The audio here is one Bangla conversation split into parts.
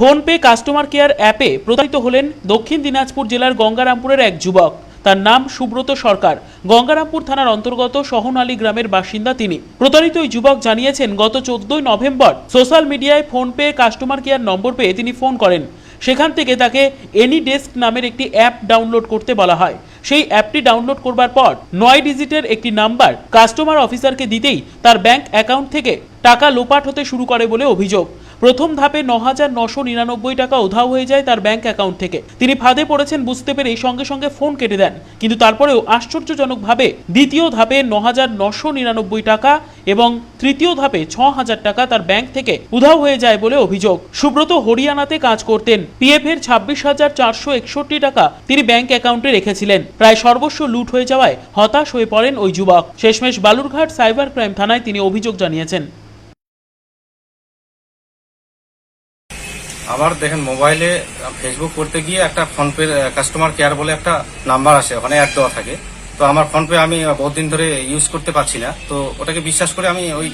ফোনপে কাস্টমার কেয়ার অ্যাপে প্রতারিত হলেন দক্ষিণ দিনাজপুর জেলার গঙ্গারামপুরের এক যুবক। তার নাম সুব্রত সরকার। গঙ্গারামপুর থানার অন্তর্গত সহনালী গ্রামের বাসিন্দা তিনি। প্রতারিত ওই যুবক জানিয়েছেন, গত চোদ্দই নভেম্বর সোশ্যাল মিডিয়ায় ফোনপে কাস্টমার কেয়ার নম্বর পেয়ে তিনি ফোন করেন। সেখান থেকে তাকে এনি ডেস্ক নামের একটি অ্যাপ ডাউনলোড করতে বলা হয়। সেই অ্যাপটি ডাউনলোড করবার পর নয় ডিজিটের একটি নাম্বার কাস্টমার অফিসারকে দিতেই তার ব্যাংক অ্যাকাউন্ট থেকে টাকা লোপাট হতে শুরু করে বলে অভিযোগ। প্রথম ধাপে ন হাজার নশো নিরানব্বই টাকা উধাও হয়ে যায় তার ব্যাংক অ্যাকাউন্ট থেকে। তিনি ফাঁদে পড়েছেন, বুঝতে পেরে সঙ্গে সঙ্গে ফোন কেটে দেন। কিন্তু তারপরেও আশ্চর্যজনকভাবে দ্বিতীয় ধাপে ন হাজার নশো নিরানব্বই টাকা এবং তৃতীয় ধাপে ছ হাজার টাকা তার ব্যাংক থেকে উধাও হয়ে যায় বলে অভিযোগ। সুব্রত হরিয়ানাতে কাজ করতেন। পিএফ এর ছাব্বিশ হাজার চারশো একষট্টি টাকা তিনি ব্যাংক অ্যাকাউন্টে রেখেছিলেন। প্রায় সর্বস্ব লুট হয়ে যাওয়ায় হতাশ হয়ে পড়েন ওই যুবক। শেষমেশ বালুরঘাট সাইবার ক্রাইম থানায় তিনি অভিযোগ জানিয়েছেন। আবার দেখেন মোবাইলে ফেসবুক করতে গিয়ে একটা ফোনপে কাস্টমার কেয়ার বলে একটা নাম্বার আসে, ওখানে অ্যাড দেওয়া থাকে। তো আমার ফোনপে আমি বহুত দিন ধরে ইউজ করতে পারছি না। তো ওটাকে বিশ্বাস করে আমি ওই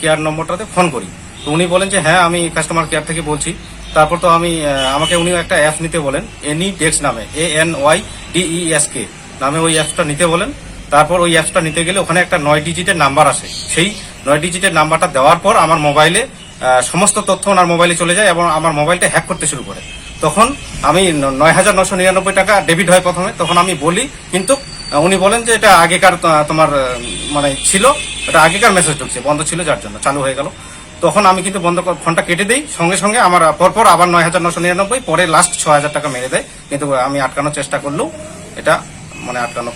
কেয়ার নম্বরটাতে ফোন করি। তো উনি বলেন যে হ্যাঁ আমি কাস্টমার কেয়ার থেকে বলছি। তারপর তো আমি আমাকে উনি একটা অ্যাপ নিতে বলেন এনি ডেক্স নামে A N Y D E S K নামে ওই অ্যাপসটা নিতে বলেন। তারপর ওই অ্যাপসটা নিতে গেলে ওখানে একটা নয় ডিজিটের নাম্বার আসে। সেই নয় ডিজিটের নাম্বারটা দেওয়ার পর আমার মোবাইলে সমস্ত তথ্য ওনার মোবাইলে চলে যায় এবং আমার মোবাইলটা হ্যাক করতে শুরু করে। তখন আমি নয় হাজার নশো নিরানব্বই টাকা ডেবিট হয় প্রথমে। তখন আমি বলি, কিন্তু উনি বলেন যে এটা আগেকার তোমার মানে ছিল, এটা আগেকার মেসেজ ঢুকছে, বন্ধ ছিল যার জন্য, চালু হয়ে গেল। তখন আমি কিন্তু বন্ধ ফোনটা কেটে দিই। সঙ্গে সঙ্গে আমার পরপর আবার নয় হাজার নশো নিরানব্বই, পরে লাস্ট ছ হাজার টাকা মেরে দেয়। কিন্তু আমি আটকানোর চেষ্টা করলেও এটা মানে আটকানো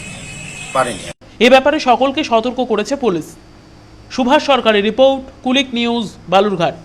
পারিনি। এ ব্যাপারে সকলকে সতর্ক করেছে পুলিশ। সুভাষ সরকারের রিপোর্ট কুলিক নিউজ বালুরঘাট।